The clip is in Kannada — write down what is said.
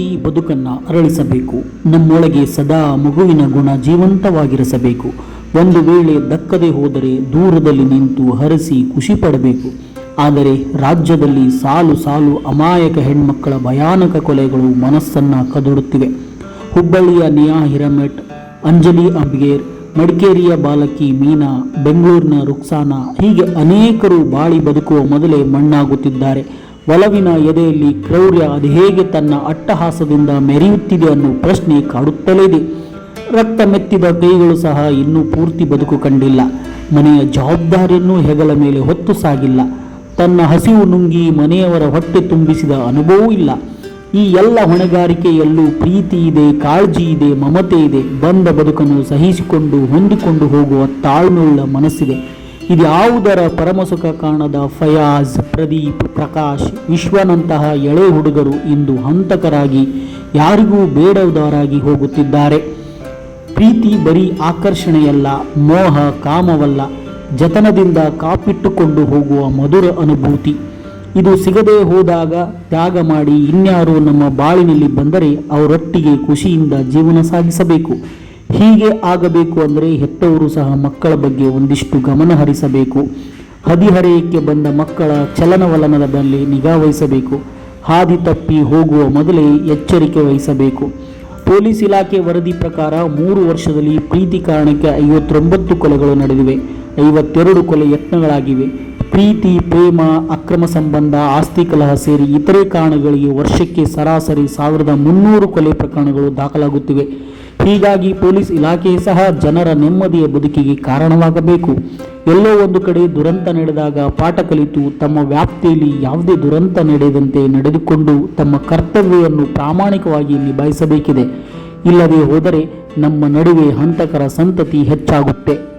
ಪ್ರೀತಿ ಬದುಕನ್ನು ಅರಳಿಸಬೇಕು. ನಮ್ಮೊಳಗೆ ಸದಾ ಮಗುವಿನ ಗುಣ ಜೀವಂತವಾಗಿರಿಸಬೇಕು. ಒಂದು ವೇಳೆ ದಕ್ಕದೆ ಹೋದರೆ ದೂರದಲ್ಲಿ ನಿಂತು ಹರಸಿ ಖುಷಿ ಪಡಬೇಕು. ಆದರೆ ರಾಜ್ಯದಲ್ಲಿ ಸಾಲು ಸಾಲು ಅಮಾಯಕ ಹೆಣ್ಮಕ್ಕಳ ಭಯಾನಕ ಕೊಲೆಗಳು ಮನಸ್ಸನ್ನು ಕದಡುತ್ತಿವೆ. ಹುಬ್ಬಳ್ಳಿಯ ನಿಯಾ ಹಿರಮೆಟ್, ಅಂಜಲಿ ಅಂಬಿಗೇರ್, ಮಡಿಕೇರಿಯ ಬಾಲಕಿ ಮೀನಾ, ಬೆಂಗಳೂರಿನ ರುಕ್ಸಾನಾ ಹೀಗೆ ಅನೇಕರು ಬಾಳಿ ಬದುಕುವ ಮೊದಲೇ ಮಣ್ಣಾಗುತ್ತಿದ್ದಾರೆ. ಒಲವಿನ ಎದೆಯಲ್ಲಿ ಕ್ರೌರ್ಯ ಅದು ಹೇಗೆ ತನ್ನ ಅಟ್ಟಹಾಸದಿಂದ ಮೆರೆಯುತ್ತಿದೆ ಅನ್ನೋ ಪ್ರಶ್ನೆ ಕಾಡುತ್ತಲೇ ಇದೆ. ರಕ್ತ ಮೆತ್ತಿದ ಕೈಗಳು ಸಹ ಇನ್ನೂ ಪೂರ್ತಿ ಬದುಕು ಕಂಡಿಲ್ಲ. ಮನೆಯ ಜವಾಬ್ದಾರಿಯನ್ನು ಹೆಗಲ ಮೇಲೆ ಹೊತ್ತು ಸಾಗಿಲ್ಲ. ತನ್ನ ಹಸಿವು ನುಂಗಿ ಮನೆಯವರ ಹೊಟ್ಟೆ ತುಂಬಿಸಿದ ಅನುಭವವೂ ಇಲ್ಲ. ಈ ಎಲ್ಲ ಹೊಣೆಗಾರಿಕೆಯಲ್ಲೂ ಪ್ರೀತಿ ಇದೆ, ಕಾಳಜಿ ಇದೆ, ಮಮತೆ ಇದೆ. ಬಂದ ಬದುಕನ್ನು ಸಹಿಸಿಕೊಂಡು ಹೊಂದಿಕೊಂಡು ಹೋಗುವ ತಾಳ್ಮೆಯುಳ್ಳ ಮನಸ್ಸಿದೆ. ಇದ್ಯಾವುದರ ಪರಮಸುಖ ಕಾಣದ ಫಯಾಜ್, ಪ್ರದೀಪ್, ಪ್ರಕಾಶ್, ವಿಶ್ವನಂತಹ ಎಳೆ ಹುಡುಗರು ಇಂದು ಹಂತಕರಾಗಿ ಯಾರಿಗೂ ಬೇಡವದಾರಾಗಿ ಹೋಗುತ್ತಿದ್ದಾರೆ. ಪ್ರೀತಿ ಬರೀ ಆಕರ್ಷಣೆಯಲ್ಲ, ಮೋಹ ಕಾಮವಲ್ಲ, ಜತನದಿಂದ ಕಾಪಿಟ್ಟುಕೊಂಡು ಹೋಗುವ ಮಧುರ ಅನುಭೂತಿ. ಇದು ಸಿಗದೆ ಹೋದಾಗ ತ್ಯಾಗ ಮಾಡಿ ಇನ್ಯಾರು ನಮ್ಮ ಬಾಳಿನಲ್ಲಿ ಬಂದರೆ ಅವರೊಟ್ಟಿಗೆ ಖುಷಿಯಿಂದ ಜೀವನ ಸಾಗಿಸಬೇಕು. ಹೀಗೆ ಆಗಬೇಕು ಅಂದರೆ ಹೆತ್ತವರು ಸಹ ಮಕ್ಕಳ ಬಗ್ಗೆ ಒಂದಿಷ್ಟು ಗಮನ ಹರಿಸಬೇಕು. ಹದಿಹರೆಯಕ್ಕೆ ಬಂದ ಮಕ್ಕಳ ಚಲನವಲನದ ಮೇಲೆ ನಿಗಾ ವಹಿಸಬೇಕು. ಹಾದಿ ತಪ್ಪಿ ಹೋಗುವ ಮೊದಲೇ ಎಚ್ಚರಿಕೆ ವಹಿಸಬೇಕು. ಪೊಲೀಸ್ ಇಲಾಖೆ ವರದಿ ಪ್ರಕಾರ ಮೂರು ವರ್ಷದಲ್ಲಿ ಪ್ರೀತಿ ಕಾರಣಕ್ಕೆ ಐವತ್ತೊಂಬತ್ತು ಕೊಲೆಗಳು ನಡೆದಿವೆ. ಐವತ್ತೆರಡು ಕೊಲೆ ಯತ್ನಗಳಾಗಿವೆ. ಪ್ರೀತಿ, ಪ್ರೇಮ, ಅಕ್ರಮ ಸಂಬಂಧ, ಆಸ್ತಿ ಕಲಹ ಸೇರಿ ಇತರೆ ಕಾರಣಗಳಿಗೆ ವರ್ಷಕ್ಕೆ ಸರಾಸರಿ ಸಾವಿರದ ಮುನ್ನೂರು ಕೊಲೆ ಪ್ರಕರಣಗಳು ದಾಖಲಾಗುತ್ತಿವೆ. ಹೀಗಾಗಿ ಪೊಲೀಸ್ ಇಲಾಖೆ ಸಹ ಜನರ ನೆಮ್ಮದಿಯ ಬದುಕಿಗೆ ಕಾರಣವಾಗಬೇಕು. ಎಲ್ಲೋ ಒಂದು ಕಡೆ ದುರಂತ ನಡೆದಾಗ ಪಾಠ ಕಲಿತು ತಮ್ಮ ವ್ಯಾಪ್ತಿಯಲ್ಲಿ ಯಾವುದೇ ದುರಂತ ನಡೆದಂತೆ ನಡೆದುಕೊಂಡು ತಮ್ಮ ಕರ್ತವ್ಯವನ್ನು ಪ್ರಾಮಾಣಿಕವಾಗಿ ನಿಭಾಯಿಸಬೇಕಿದೆ. ಇಲ್ಲದೆ ಹೋದರೆ ನಮ್ಮ ನಡುವೆ ಹಂತಕರ ಸಂತತಿ ಹೆಚ್ಚಾಗುತ್ತೆ.